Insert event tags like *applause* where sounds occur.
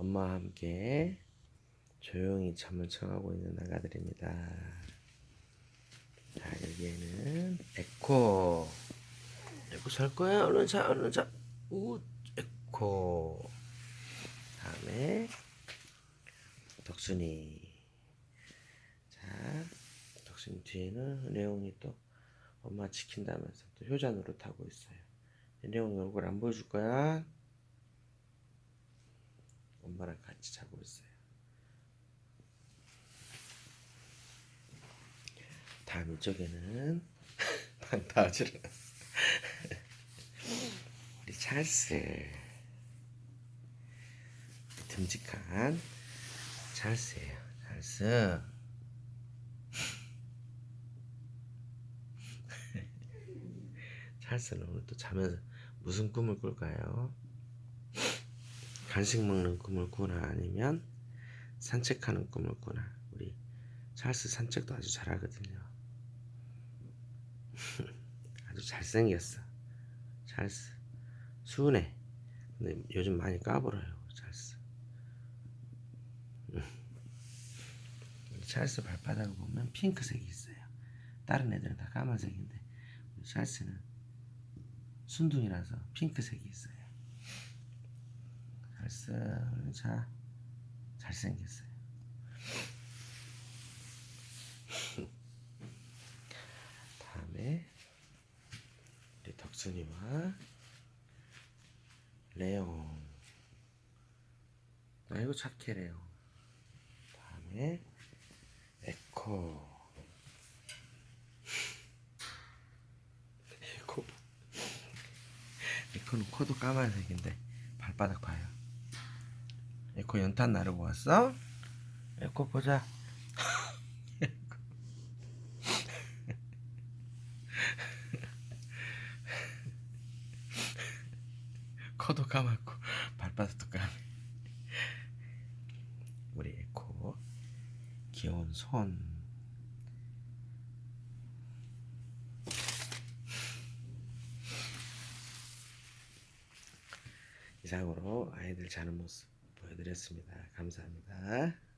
엄마와 함께 조용히 잠을 청하고 있는 아가들입니다. 자, 여기에는 에코. 에코 잘 거야? 얼른 자, 얼른 자. 우, 에코. 다음에 덕순이. 자, 덕순이 뒤에는 레옹이 또 엄마 지킨다면서 또 효자 노릇하고 있어요. 레옹이 얼굴 안 보여줄 거야? 엄마랑 같이 자고 있어요. 다음 이쪽에는 *laughs* 방 닫으러 *laughs* 우리 찰스 듬직한 찰스예요. 찰스 *laughs* 찰스는 오늘 또 자면서 무슨 꿈을 꿀까요? 간식 먹는 꿈을 꾸나 아니면 산책하는 꿈을 꾸나 우리 찰스 산책도 아주 잘하거든요. *laughs* 아주 잘생겼어. 찰스 순해. 근데 요즘 많이 까불어요. 찰스. *laughs* 찰스 발바닥을 보면 핑크색이 있어요. 다른 애들은 다 까만색인데 찰스는 순둥이라서 핑크색이 있어요. 얼른 자 잘생겼어요. 다음에 우리 덕순이와 레옹. 아이고 착해 레옹. 다음에 에코. *laughs* 에코. 에코는 코도 까만색인데 발바닥 봐요 에코 연탄 나르고 왔어? 에코 보자 *laughs* 코도 까맣고 발바닥도 까매. 우리 에코 귀여운 손. 이상으로 아이들 자는 모습 보여드렸습니다. 감사합니다.